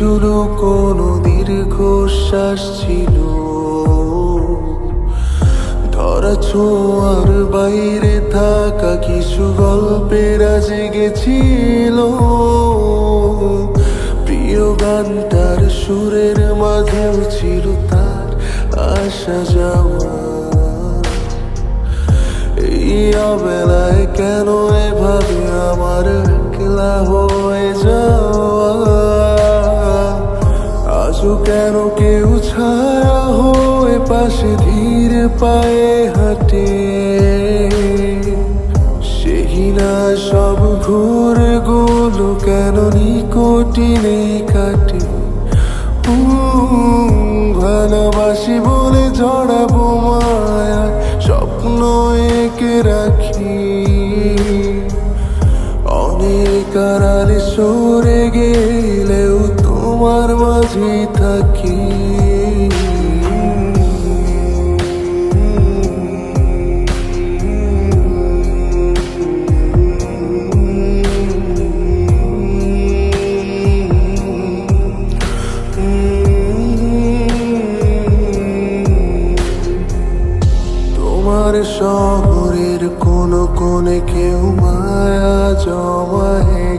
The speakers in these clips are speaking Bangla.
কিছু কোনো দীর্ঘশ্বাস ছিল। ধরা ছোঁয়ার বাইরে থাকা কিছু গল্পের জেগেছিল প্রিয় গানটার সুরের মাঝেও ছিল তার আসা যাওয়া। এই অবেলায় কেন এভাবে আমার একলা হয়ে আজও কেন? কেউ ছাড়া হয়ে পাশে ধীর পায়ে হাঁটে। সেই না সব ঘুরে গুলো কেন নিকটি নেই কাটে ভালোবাসি বলে জড়াবো মায়া, স্বপ্ন এঁকে রাখি। অনেক আড়ালে সরে মাঝে থাকি তোমার শহরের কোন কোনে কেউ মায়া জমায়।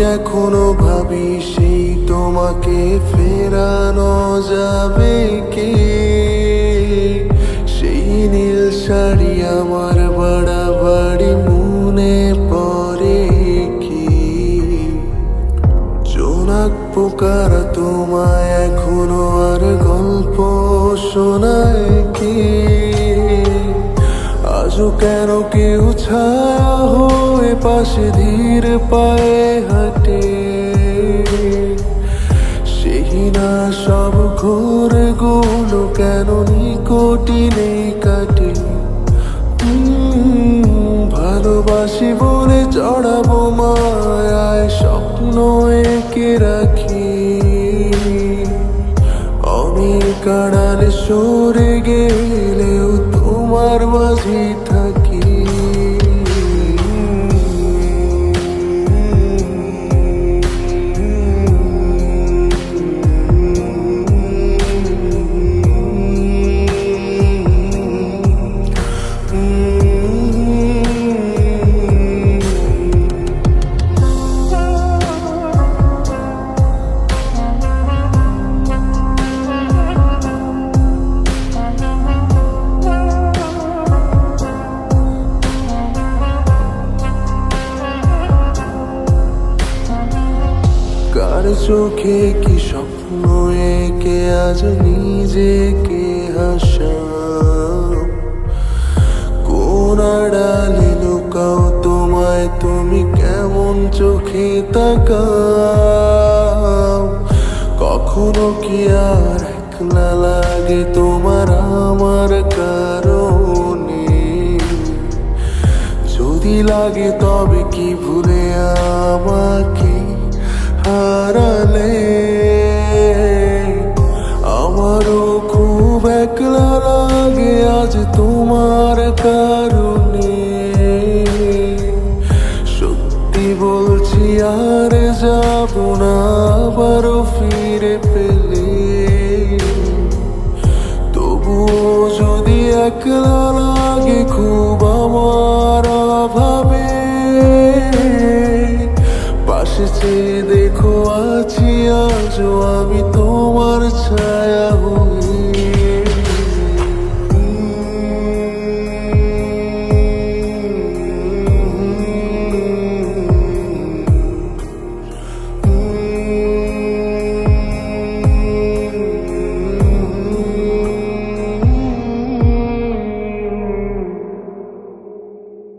এখনও ভাবি সেই তোমাকে ফেরানো যাবে কি? সেই নীল শাড়ি আমার বাড়াবাড়ি মনে পড়ে কি? জোনাক পোকার তোমায় এখনও আর গল্প শোনায় কি? আজও কেন? কেউ ছায়া হয়ে পাশে ধীর পায়ে হাঁটে। সেই না সব ঘোরগুলো কেন নিকটি নেই কাটে। ভালোবাসি বলে চড়াবো মায়ায় স্বপ্ন এঁকে রাখি। অনেক আড়ালে সরে থাকি। চোখে কি স্বপ্ন একে আজ নিজেকে হাসা কোন আড়ালে তোমায়, তুমি কেমন চোখে তাকাও? কখনো কি আর একলা লাগে তোমার আমার কারণে? যদি লাগে তবে কি ভুলে আমাকে কারণে। সত্যি বলছি, আর যাব না, আবারও ফিরে পেলে। তবু যদি একলা লাগে খুব আমার ভাবে পাশে চেয়ে